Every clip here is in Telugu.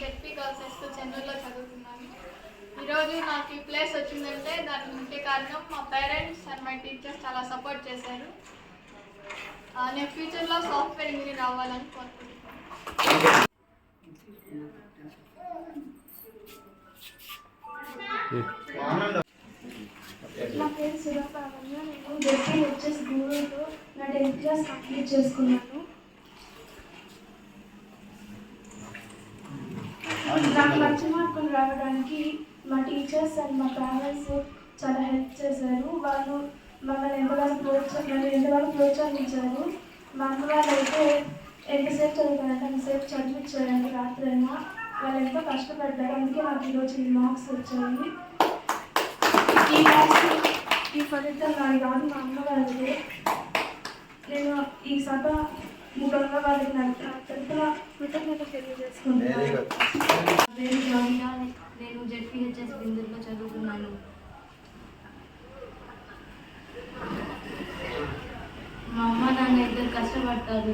జెడ్పీ గర్ల్స్ హై స్కూల్ చెన్నూరులో చదువుతున్నాను. ఈరోజు నాకు ఈ ప్లేస్ వచ్చిందంటే దానికి ముఖ్య కారణం మా పేరెంట్స్ అండ్ మై టీచర్స్ చాలా సపోర్ట్ చేశారు. ఆ, నేను ఫ్యూచర్లో సాఫ్ట్వేర్ ఇంజనీర్ అవ్వాలని కోరుకుంటున్నాను. నా పేరు సుధాపావన్య నేను జెడ్పీ హెచ్ఎస్ గూడూరులో నా టెన్త్ క్లాస్ కంప్లీట్ చేసుకున్నాను. నాకు మంచి మార్కులు రావడానికి మా టీచర్స్ అండ్ మా పేరెంట్స్ చాలా హెల్ప్ చేశారు. వాళ్ళు మమ్మల్ని ఎంతవరకు ప్రోత్సాహం నన్ను ఎంతగానో ప్రోత్సహించారు. మా అమ్మ వాళ్ళు అయితే ఎంతసేపు చదువుతారంటే అంతసేపు చదివించారండి రాత్రి అయినా. వాళ్ళు ఎంతో కష్టపడ్డారు. అందుకే నాకు ఈరోజు ఈ మార్క్స్ వచ్చాయి. ఈ మార్క్స్ ఈ ఫలితం నాది కాదు మా అమ్మ వాళ్ళది. నేను ఈ సభ ముఖంగా వాళ్ళకి నేను జెడ్పీహెచ్ఎస్ బిందులో చదువుతున్నాను మా అమ్మ నాన్న ఇద్దరు కష్టపడతారు.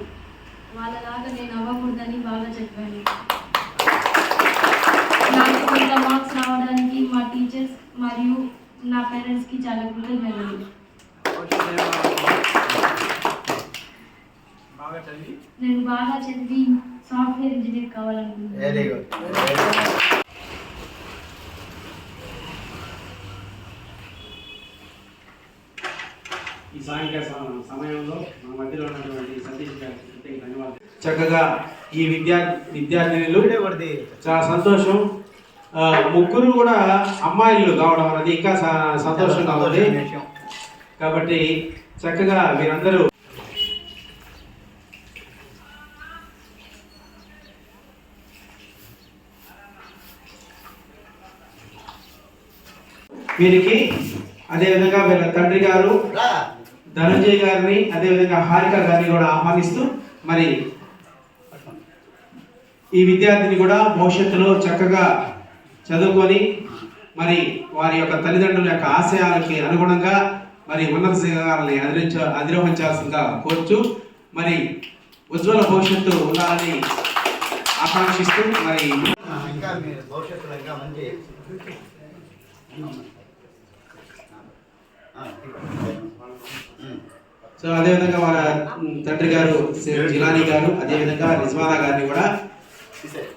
వాళ్ళలాగా నేను అవ్వకూడదని బాగా చెప్పాను. నాకు కొంత మార్క్స్ రావడానికి మా టీచర్స్ మరియు నా పేరెంట్స్కి చాలా కృతజ్ఞతలు. నేను బాగా చదివి సాఫ్ట్వేర్ ఇంజనీర్ కావాలనుకుంటున్నాను. వెరీ గుడ్ ఈ సాయంకాల సమ- సమయంలో మన మధ్యలో ఉన్నటువంటి సతీష్ గారికి ప్రత్యేక ధన్యవాదాలు. చక్కగా ఈ విద్యా విద్యార్థినులు చాలా సంతోషం. ముగ్గురు కూడా అమ్మాయిలు కావడం అనేది ఇంకా స- సంతోషంగా ఉంది. కాబట్టి చక్కగా మీరందరూ వీరికి అదేవిధంగా వీళ్ళ తండ్రి గారు ధనంజయ్ గారిని అదేవిధంగా హారిక గారిని కూడా ఆహ్వానిస్తూ మరి ఈ విద్యార్థిని కూడా భవిష్యత్తులో చక్కగా చదువుకొని మరి వారి యొక్క తల్లిదండ్రుల యొక్క ఆశయాలకి అనుగుణంగా మరి ఉన్నత శిఖరాలని అధిరించ అధిరోహించాల్సిందిగా కోరుచు మరి ఉజ్వల భవిష్యత్తు ఉండాలని ఆకాంక్షిస్తూ మరి ఇంకా భవిష్యత్తులో ఇంకా మంచి. సో అదేవిధంగా వాళ్ళ తండ్రి గారు జిలాని జిలానీ గారు అదేవిధంగా రిజ్వానా గారిని కూడా తీసేయ్.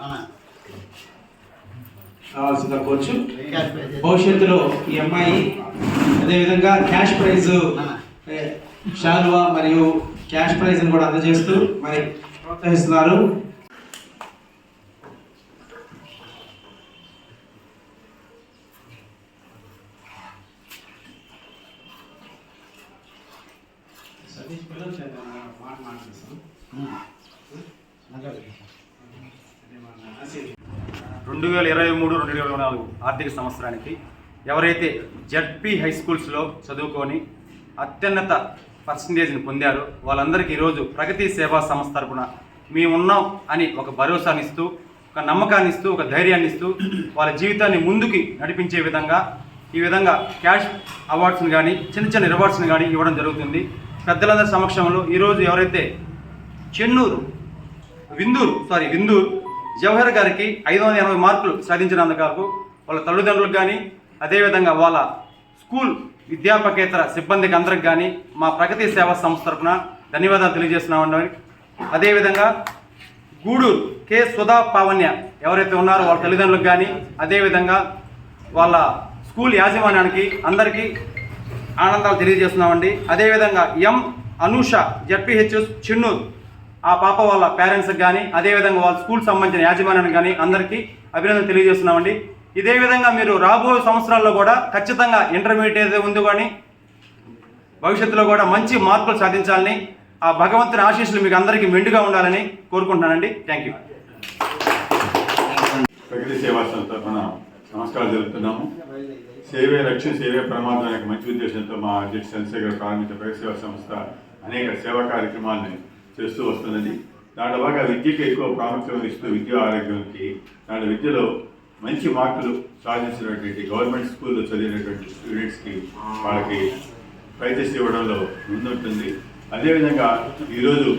అవునా? కోరుచు భవిష్యత్తులో ఈ అమ్మాయి అదేవిధంగా క్యాష్ ప్రైజ్ షాల్వా శాలువా మరియు క్యాష్ ప్రైజ్ని కూడా అందజేస్తూ మరి ప్రోత్సహిస్తున్నారు వేల ఇరవై మూడు రెండు వేల ఇరవై నాలుగు ఆర్థిక సంవత్సరానికి ఎవరైతే జడ్పీ హై స్కూల్స్లో చదువుకొని అత్యున్నత పర్సంటేజ్ని పొందారో వాళ్ళందరికీ ఈరోజు ప్రగతి సేవా సంస్థ తరపున మేము ఉన్నాం అని ఒక భరోసాని ఇస్తూ ఒక నమ్మకాన్ని ఇస్తూ ఒక ధైర్యాన్ని ఇస్తూ వాళ్ళ జీవితాన్ని ముందుకి నడిపించే విధంగా ఈ విధంగా క్యాష్ అవార్డ్స్ని కానీ చిన్న చిన్న రివార్డ్స్ని కానీ ఇవ్వడం జరుగుతుంది. పెద్దలందరి సమక్షంలో ఈరోజు ఎవరైతే చెన్నూరు విందూరు సారీ విందూరు జవహర్ గారికి ఐదు వందల ఎనభై మార్కులు సాధించినందుకు వాళ్ళ తల్లిదండ్రులకు కానీ అదేవిధంగా వాళ్ళ స్కూల్ విద్యాపకేతర సిబ్బందికి అందరికి కానీ మా ప్రగతి సేవా సంస్థ తరపున ధన్యవాదాలు తెలియజేస్తున్నామండి. అదేవిధంగా గూడూరు కె సుధా పావన్య ఎవరైతే ఉన్నారో వాళ్ళ తల్లిదండ్రులకు కానీ అదేవిధంగా వాళ్ళ స్కూల్ యాజమాన్యానికి అందరికీ ఆనందాలు తెలియజేస్తున్నామండి. అదేవిధంగా ఎం అనూష జడ్పిహెచ్ఎస్ చిన్నూరు ఆ పాప వాళ్ళ పేరెంట్స్కి కానీ అదేవిధంగా వాళ్ళ స్కూల్ సంబంధించిన యాజమాన్యానికి కానీ అందరికీ అభినందన తెలియజేస్తున్నామండి. ఇదే విధంగా మీరు రాబోయే సంవత్సరాల్లో కూడా ఖచ్చితంగా ఇంటర్మీడియట్ ఏదైతే ఉందో కానీ భవిష్యత్తులో కూడా మంచి మార్కులు సాధించాలని ఆ భగవంతుని ఆశీస్సులు మీకు అందరికీ మెండుగా ఉండాలని కోరుకుంటున్నానండి. థ్యాంక్ యూ ప్రగతి సేవా సంస్థ నమస్కారం జరుపుతున్నాము. సేవే రక్షణ సేవే ప్రమాదం అనే మంచి ఉద్దేశంతో మా అధ్యక్ష చంద్రశేఖర్ ప్రారంభించిన ప్రగతి సేవా సంస్థ అనేక సేవా కార్యక్రమాలను చేస్తూ వస్తున్నది. దాంట్లో బాగా విద్యకి ఎక్కువ ప్రాముఖ్యత ఇస్తూ విద్యా ఆరోగ్యానికి దాంట్లో విద్యలో మంచి మార్కులు సాధించినటువంటి గవర్నమెంట్ స్కూల్లో చదివినటువంటి స్టూడెంట్స్కి వాళ్ళకి ప్రైజెస్ ఇవ్వడంలో ముందుంటుంది. అదేవిధంగా ఈరోజు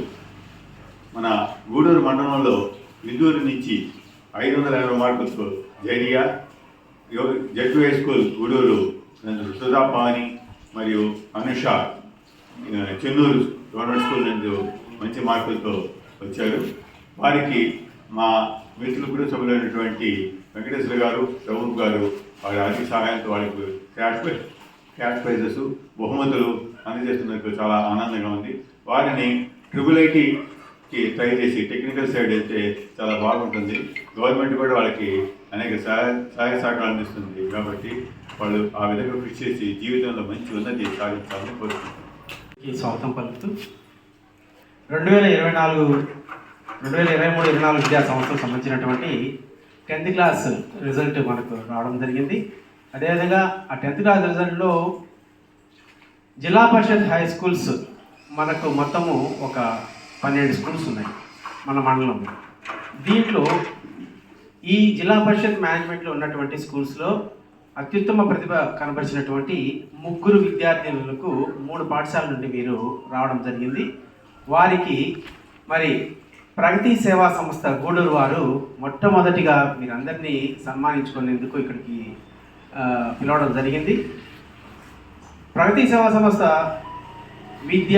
మన గూడూరు మండలంలో విదూరు నుంచి ఐదు వందల ఎనభై మార్కులతో జైరియా ZP high school Gudur Sudha Pani మరియు అనుష చెన్నూరు గవర్నమెంట్ స్కూల్ నందు మంచి మార్కులతో వచ్చారు వారికి మా మిత్రులు కూడా సభ్యులైనటువంటి వెంకటేశ్వర గారు రఘు గారు వారి ఆర్థిక సహాయంతో వాళ్ళకి క్యాష్ క్యాష్ ప్రైజెస్ బహుమతులు అందజేస్తున్నందుకు చాలా ఆనందంగా ఉంది. వారిని ట్రిపుల్ ఐటీకి ట్రై చేసి టెక్నికల్ సైడ్ అయితే చాలా బాగుంటుంది. గవర్నమెంట్ కూడా వాళ్ళకి అనేక సహాయ సహాయ సహకారం అందిస్తుంది కాబట్టి వాళ్ళు ఆ విధంగా కృషి చేసి జీవితంలో మంచి ఉన్నతి సాధించాలని కోరుకుంటున్నారు ఈ స్వాగతం పలుకుతూ రెండు వేల ఇరవై నాలుగు రెండు వేల ఇరవై మూడు ఇరవై నాలుగు విద్యా సంవత్సరం సంబంధించినటువంటి టెన్త్ క్లాస్ రిజల్ట్ మనకు రావడం జరిగింది. అదేవిధంగా ఆ టెన్త్ క్లాస్ రిజల్ట్లో జిల్లా పరిషత్ హై స్కూల్స్ మనకు మొత్తము ఒక పన్నెండు స్కూల్స్ ఉన్నాయి మన మండలంలో. దీంట్లో ఈ జిల్లా పరిషత్ మేనేజ్మెంట్లో ఉన్నటువంటి స్కూల్స్లో అత్యుత్తమ ప్రతిభ కనబరిచినటువంటి ముగ్గురు విద్యార్థినులకు మూడు పాఠశాల నుండి మీరు రావడం జరిగింది. వారికి మరి ప్రగతి సేవా సంస్థ గూడూరు వారు మొట్టమొదటిగా మీరందరినీ సన్మానించుకునేందుకు ఇక్కడికి పిలవడం జరిగింది. ప్రగతి సేవా సంస్థ విద్య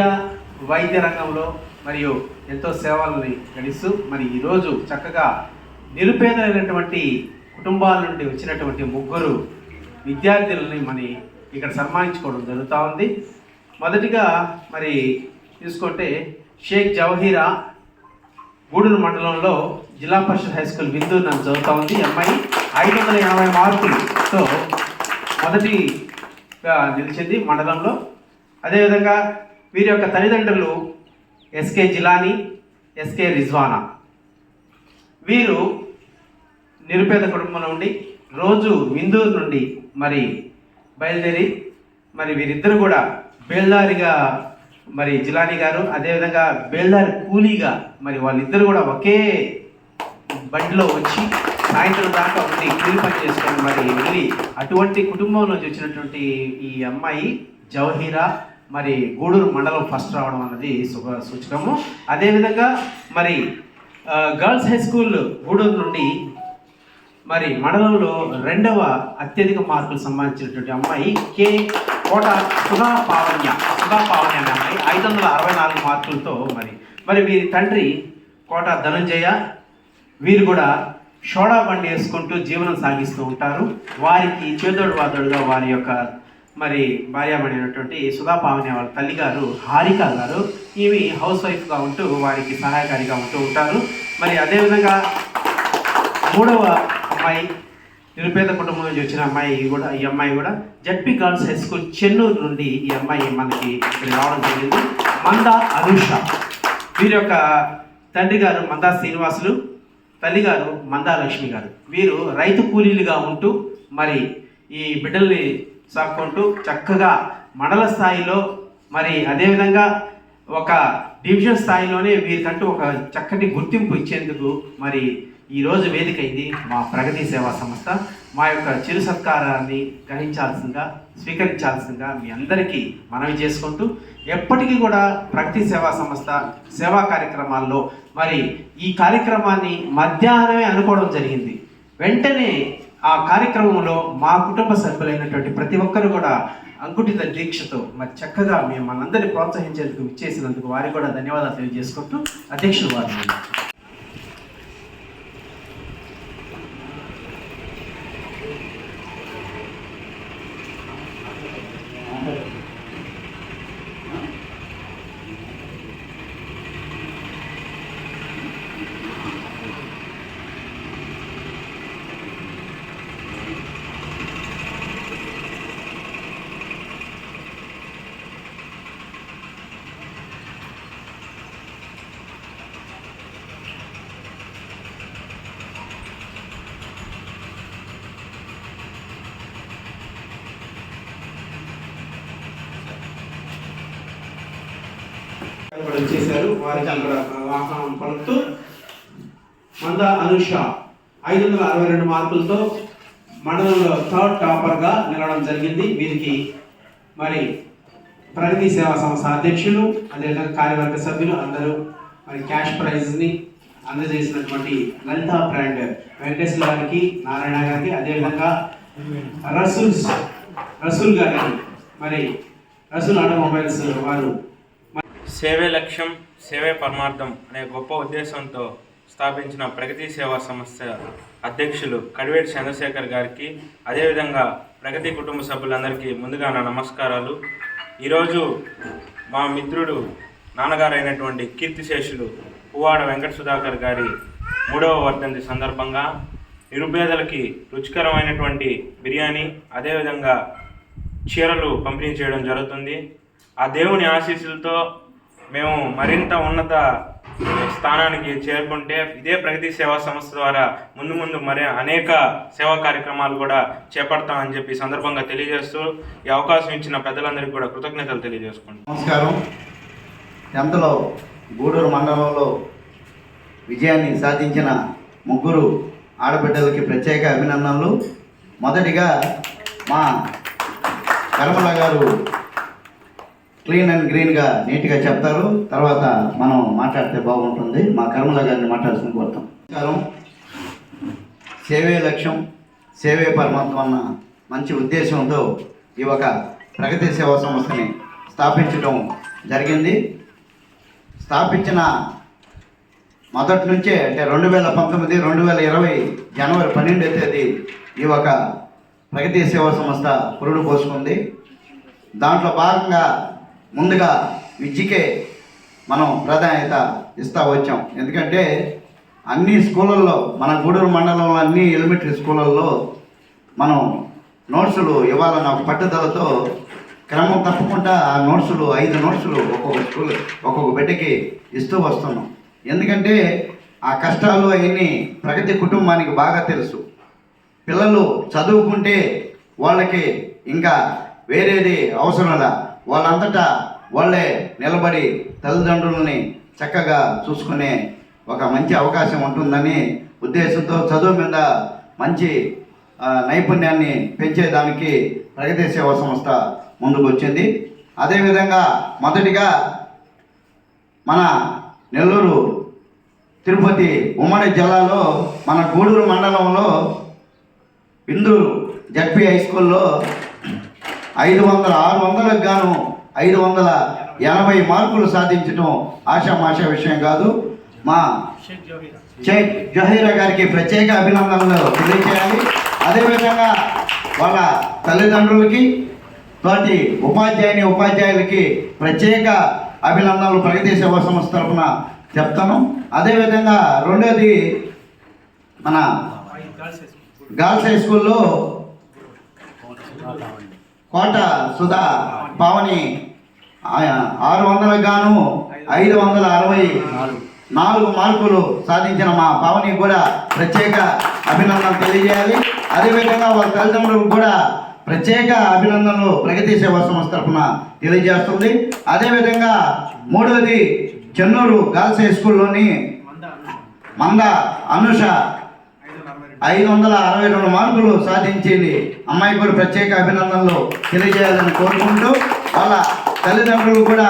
వైద్య రంగంలో మరియు ఎంతో సేవలని గడిస్తూ మరి ఈరోజు చక్కగా నిరుపేదలైనటువంటి కుటుంబాల నుండి వచ్చినటువంటి ముగ్గురు విద్యార్థులని మరి ఇక్కడ సన్మానించుకోవడం జరుగుతూ ఉంది. మొదటిగా మరి తీసుకుంటే షేక్ జవహీరా గూడూరు మండలంలో జిల్లా పరిషత్ హై స్కూల్ బిందు నన్ను చదువుతా ఉంది. ఈ అమ్మాయి ఐదు వందల ఎనభై మార్కులతో మొదటిగా నిలిచింది మండలంలో. అదేవిధంగా వీరి యొక్క తల్లిదండ్రులు ఎస్కే జిలానీ ఎస్కే రిజ్వానా. వీరు నిరుపేద కుటుంబం నుండి రోజు విందూరు నుండి మరి బయలుదేరి మరి వీరిద్దరు కూడా బేల్దారిగా మరి జిలానీ గారు అదేవిధంగా బేల్దార్ కూలీగా మరి వాళ్ళిద్దరు కూడా ఒకే బండిలో వచ్చి సాయంత్రం దాకా ఉండి కూలి పని చేసుకొని మరి వెళ్ళి అటువంటి కుటుంబం నుంచి వచ్చినటువంటి ఈ అమ్మాయి జవహీరా మరి గూడూరు మండలం ఫస్ట్ రావడం అన్నది శుభ సూచకము. అదేవిధంగా మరి గర్ల్స్ హై స్కూల్ గూడూరు నుండి మరి మండలంలో రెండవ అత్యధిక మార్కులు సంబంధించినటువంటి అమ్మాయి కే కోట సుధా పావన్య. సుధా పావని అనే ఐదు వందల అరవై నాలుగు మార్కులతో మరి. మరి వీరి తండ్రి కోట ధనంజయ వీరు కూడా షోడా బండి వేసుకుంటూ జీవనం సాగిస్తూ ఉంటారు. వారికి చేదోడు వాదోడుగా వారి యొక్క మరి భార్యమైనటువంటి సుధా పావని వాళ్ళ తల్లి గారు హారిక గారు ఇవి హౌస్ వైఫ్గా ఉంటూ వారికి సహాయకారిగా ఉంటూ ఉంటారు. మరి అదేవిధంగా మూడవ అమ్మాయి నిరుపేద కుటుంబం నుంచి వచ్చిన అమ్మాయి కూడా ఈ అమ్మాయి కూడా ZP girls high school Chennur నుండి ఈ అమ్మాయి మనకి ఇక్కడ రావడం జరిగింది. మందా అనుష. వీరి యొక్క తండ్రి గారు మందా శ్రీనివాసులు తల్లిగారు మందా లక్ష్మి గారు. వీరు రైతు కూలీలుగా ఉంటూ మరి ఈ బిడ్డల్ని సాక్కుంటూ చక్కగా మండల స్థాయిలో మరి అదేవిధంగా ఒక డివిజన్ స్థాయిలోనే వీరికంటూ ఒక చక్కటి గుర్తింపు ఇచ్చేందుకు మరి ఈరోజు వేదిక అయింది మా ప్రగతి సేవా సంస్థ. మా యొక్క చిరు సత్కారాన్ని గ్రహించాల్సిందిగా స్వీకరించాల్సిందిగా మీ అందరికీ మనవి చేసుకుంటూ ఎప్పటికీ కూడా ప్రగతి సేవా సంస్థ సేవా కార్యక్రమాల్లో మరి ఈ కార్యక్రమాన్ని మధ్యాహ్నమే అనుకోవడం జరిగింది. వెంటనే ఆ కార్యక్రమంలో మా కుటుంబ సభ్యులైనటువంటి ప్రతి ఒక్కరు కూడా అంకుటిత దీక్షతో మరి చక్కగా మేము మనందరినీ ప్రోత్సహించేందుకు ఇచ్చేసినందుకు వారికి కూడా ధన్యవాదాలు తెలియజేసుకుంటూ అధ్యక్షులు వారు చేశారు. వారికి అక్కడ ఆహ్వానం పలుకుతూ మంద అనుష ఐదు వందల అరవై రెండు మార్కులతో మండలంలో థర్డ్ టాపర్గా నిలవడం జరిగింది. వీరికి మరి ప్రగతి సేవా సంస్థ అధ్యక్షులు అదేవిధంగా కార్యవర్గ సభ్యులు అందరూ మరి క్యాష్ ప్రైజ్ని అందజేసినటువంటి లలిత బ్రాండ్ వెంకటేశ్వర గారికి నారాయణ గారికి అదేవిధంగా రసూల్స్ రసూల్ గారికి మరి రసూల్ ఆటోమొబైల్స్ వారు సేవే లక్ష్యం సేవే పరమార్థం అనే గొప్ప ఉద్దేశంతో స్థాపించిన ప్రగతి సేవా సంస్థ అధ్యక్షులు కడివేటి చంద్రశేఖర్ గారికి అదేవిధంగా ప్రగతి కుటుంబ సభ్యులందరికీ ముందుగా నా నమస్కారాలు. ఈరోజు మా మిత్రుడు నాన్నగారు అయినటువంటి కీర్తిశేషులు పువ్వాడ వెంకట సుధాకర్ గారి మూడవ వర్ధంతి సందర్భంగా నిరుపేదలకి రుచికరమైనటువంటి బిర్యానీ అదేవిధంగా చీరలు పంపిణీ చేయడం జరుగుతుంది. ఆ దేవుని ఆశీస్సులతో మేము మరింత ఉన్నత స్థానానికి చేరుకుంటే ఇదే ప్రగతి సేవా సంస్థ ద్వారా ముందు ముందు మరి అనేక సేవా కార్యక్రమాలు కూడా చేపడతామని చెప్పి సందర్భంగా తెలియజేస్తూ ఈ అవకాశం ఇచ్చిన పెద్దలందరికీ కూడా కృతజ్ఞతలు తెలియజేసుకుంటాం నమస్కారం. ఎంతలో గూడూరు మండలంలో విజయాన్ని సాధించిన ముగ్గురు ఆడబిడ్డలకి ప్రత్యేక అభినందనలు. మొదటిగా మా కర్మల గారు క్లీన్ అండ్ గ్రీన్గా నీట్గా చెప్తారు. తర్వాత మనం మాట్లాడితే బాగుంటుంది. మా కర్మల గారిని మాట్లాడుతున్న కోరుతాం నమస్కారం. సేవే లక్ష్యం సేవే పరమాత్మ అన్న మంచి ఉద్దేశంతో ఈ ఒక ప్రగతి సేవా సంస్థని స్థాపించడం జరిగింది. స్థాపించిన మొదటి నుంచే అంటే రెండు వేల పంతొమ్మిది రెండు వేల ఇరవై జనవరి పన్నెండో తేదీ ఈ ఒక ప్రగతి సేవా సంస్థ పురుడు పోసుకుంది. దాంట్లో భాగంగా ముందుగా విద్యకే మనం ప్రాధాన్యత ఇస్తూ వచ్చాం. ఎందుకంటే అన్ని స్కూళ్ళల్లో మన గూడూరు మండలంలో అన్ని ఎలిమెంటరీ స్కూళ్ళల్లో మనం నోట్సులు ఇవ్వాలన్న పట్టుదలతో క్రమం తప్పకుండా ఆ నోట్సులు ఐదు నోట్సులు ఒక్కొక్క స్కూల్ ఒక్కొక్క బిడ్డకి ఇస్తూ వస్తున్నాం. ఎందుకంటే ఆ కష్టాలు అవన్నీ ప్రగతి కుటుంబానికి బాగా తెలుసు. పిల్లలు చదువుకుంటే వాళ్ళకి ఇంకా వేరేది అవసరంలా వాళ్ళంతటా వాళ్ళే నిలబడి తల్లిదండ్రులని చక్కగా చూసుకునే ఒక మంచి అవకాశం ఉంటుందని ఉద్దేశంతో చదువు మీద మంచి నైపుణ్యాన్ని పెంచేదానికి ప్రగతి సేవా సంస్థ ముందుకు వచ్చింది అదేవిధంగా మొదటిగా మన నెల్లూరు తిరుపతి ఉమ్మడి జిల్లాలో మన గూడూరు మండలంలో ఇందూరు జడ్పీ హై స్కూల్లో ఐదు వందల ఆరు వందలకు గాను ఐదు వందల ఎనభై మార్కులు సాధించడం ఆషామాష విషయం కాదు. మా షేక్ జహీరా గారికి ప్రత్యేక అభినందనలు తెలియజేయాలి అదేవిధంగా వాళ్ళ తల్లిదండ్రులకి తోటి ఉపాధ్యాయుని ఉపాధ్యాయులకి ప్రత్యేక అభినందనలు ప్రగతి సేవా సంస్థ తరఫున చెప్తాను. అదేవిధంగా రెండోది మన గర్ల్స్ హై స్కూల్లో కోట సుధా పావని ఆరు వందలకు గాను ఐదు వందల అరవై నాలుగు మార్కులు సాధించిన మా పావనికి కూడా ప్రత్యేక అభినందనలు తెలియజేయాలి. అదేవిధంగా వాళ్ళ తల్లిదండ్రులకు కూడా ప్రత్యేక అభినందనలు ప్రగతి సేవా సంస్థ తరఫున తెలియజేస్తుంది. అదేవిధంగా మూడవది చెన్నూరు గర్ల్స్ హై స్కూల్లోని మంద అనుష ఐదు వందల అరవై రెండు మార్కులు సాధించింది అమ్మాయి కూడా ప్రత్యేక అభినందనలు తెలియజేయాలని కోరుకుంటూ వాళ్ళ తల్లిదండ్రులు కూడా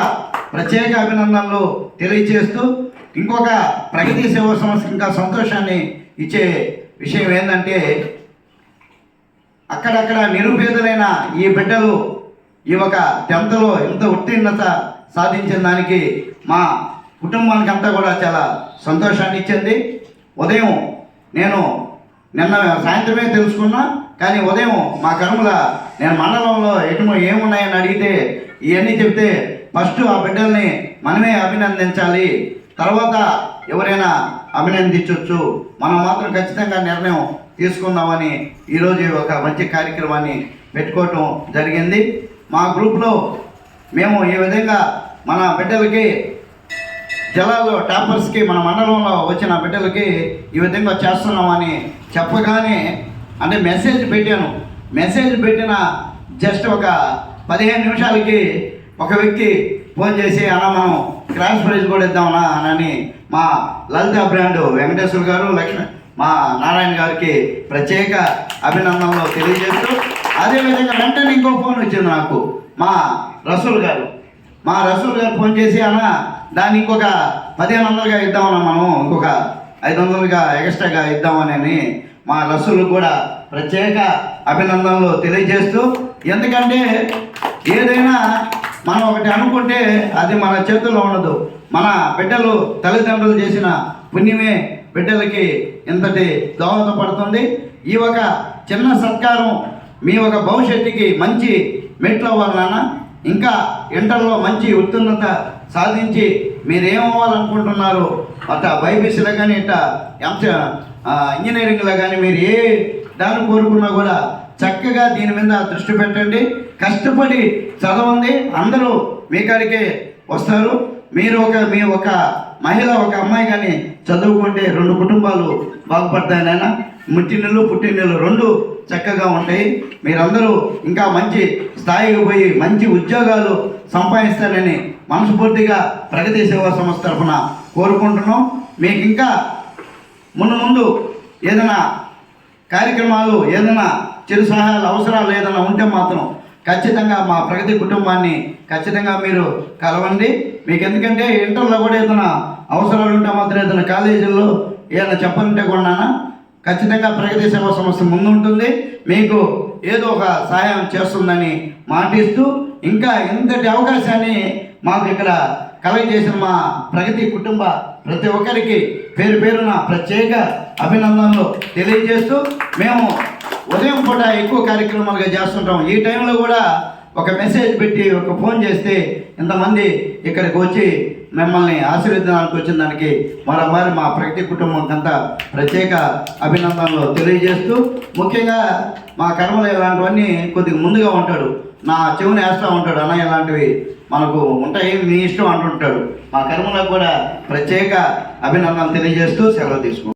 ప్రత్యేక అభినందనలు తెలియజేస్తూ ఇంకొక ప్రగతి సేవా సంస్థ ఇంకా సంతోషాన్ని ఇచ్చే విషయం ఏంటంటే అక్కడక్కడ నిరుపేదలైన ఈ బిడ్డలు ఈ ఒక టెన్త్లో ఎంత ఉత్తీర్ణత సాధించిన దానికి మా కుటుంబానికి అంతా కూడా చాలా సంతోషాన్ని ఇచ్చింది. ఉదయం నేను నిన్న సాయంత్రమే తెలుసుకున్నా కానీ ఉదయం మా కర్మల నేను మండలంలో ఎటు ఏమున్నాయని అడిగితే ఇవన్నీ చెప్తే ఫస్ట్ ఆ బిడ్డల్ని మనమే అభినందించాలి. తర్వాత ఎవరైనా అభినందించవచ్చు మనం మాత్రం ఖచ్చితంగా నిర్ణయం తీసుకుందామని ఈరోజు ఒక మంచి కార్యక్రమాన్ని పెట్టుకోవటం జరిగింది. మా గ్రూప్లో మేము ఈ విధంగా మన బిడ్డలకి జిల్లాలో టాపర్స్కి మన మండలంలో వచ్చిన బిడ్డలకి ఈ విధంగా చేస్తున్నామని చెప్పగానే అంటే మెసేజ్ పెట్టాను. మెసేజ్ పెట్టిన జస్ట్ ఒక పదిహేను నిమిషాలకి ఒక వ్యక్తి ఫోన్ చేసి అన్న మనం క్రాష్ ప్రైజ్ కూడా ఇద్దామనా అని మా లలిత బ్రాండ్ వెంకటేశ్వర గారు లక్ష్మి మా నారాయణ గారికి ప్రత్యేక అభినందనలు తెలియజేస్తూ అదేవిధంగా వెంటనే ఇంకో ఫోన్ వచ్చింది నాకు మా రసూల్ గారు. మా రసూల్ గారు ఫోన్ చేసి అన్న దాన్ని ఇంకొక పదిహేను వందలుగా ఇద్దామన్నా మనం ఇంకొక ఐదు వందలుగా ఎక్స్ట్రాగా ఇద్దామని మా రసులు కూడా ప్రత్యేక అభినందనలు తెలియజేస్తూ ఎందుకంటే ఏదైనా మనం ఒకటి అనుకుంటే అది మన చేతుల్లో ఉండదు. మన బిడ్డలు తల్లిదండ్రులు చేసిన పుణ్యమే బిడ్డలకి ఇంతటి దోహదపడుతుంది. ఈ ఒక చిన్న సత్కారం మీ ఒక భవిష్యత్తుకి మంచి మెట్లు అవ్వాలన్నా ఇంకా ఇంటర్లో మంచి ఉత్తీర్ణత సాధించి మీరేమవ్వాలనుకుంటున్నారు? అట్ట బైపీసీలో కానీ ఇట్ట ఎంస ఇంజనీరింగ్లో కానీ మీరు ఏ దాన్ని కోరుకున్నా కూడా చక్కగా దీని మీద దృష్టి పెట్టండి. కష్టపడి చదవండి. అందరూ మీ కాడికే వస్తారు. మీరు ఒక మీ ఒక మహిళ ఒక అమ్మాయి కానీ చదువుకుంటే రెండు కుటుంబాలు బాగుపడతాయి నాయన. ముట్టినెళ్ళు పుట్టినెళ్ళు రెండు చక్కగా ఉంటాయి. మీరందరూ ఇంకా మంచి స్థాయికి పోయి మంచి ఉద్యోగాలు సంపాదిస్తారని మనస్ఫూర్తిగా ప్రగతి సేవా సంస్థ తరఫున కోరుకుంటున్నాం. మీకు ఇంకా ముందు ముందు ఏదైనా కార్యక్రమాలు ఏదైనా చిరు సహాయాలు అవసరాలు ఏదైనా ఉంటే మాత్రం ఖచ్చితంగా మా ప్రగతి కుటుంబాన్ని ఖచ్చితంగా మీరు కలవండి. మీకు ఎందుకంటే ఇంటర్లో కూడా ఏదైనా అవసరాలు ఉంటే మాత్రం ఏదైనా కాలేజీల్లో ఏదైనా చెప్పాలంటే కూడా ఖచ్చితంగా ప్రగతి సేవా సంస్థ ముందుంటుంది. మీకు ఏదో ఒక సహాయం చేస్తుందని మాటిస్తూ ఇంకా ఇంతటి అవకాశాన్ని మాకు ఇక్కడ కలగజేసిన మా ప్రగతి కుటుంబ ప్రతి ఒక్కరికి పేరు పేరున ప్రత్యేక అభినందనలు తెలియజేస్తూ మేము ఉదయం పూట ఎక్కువ కార్యక్రమాలుగా చేస్తుంటాం. ఈ టైంలో కూడా ఒక మెసేజ్ పెట్టి ఒక ఫోన్ చేస్తే ఇంతమంది ఇక్కడికి వచ్చి మిమ్మల్ని ఆశీర్వదించడానికి వచ్చిన దానికి మరోమారి మా ప్రగతి కుటుంబంకంతా ప్రత్యేక అభినందనలు తెలియజేస్తూ ముఖ్యంగా మా కర్మలు ఇలాంటివన్నీ కొద్దిగా ముందుగా ఉంటాడు. నా చెవుని వేస్తూ ఉంటాడు అన్న ఇలాంటివి మనకు ఉంటాయి మీ ఇష్టం అంటుంటాడు. మా కర్మలకు కూడా ప్రత్యేక అభినందనలు తెలియజేస్తూ సెలవు తీసుకుంటాం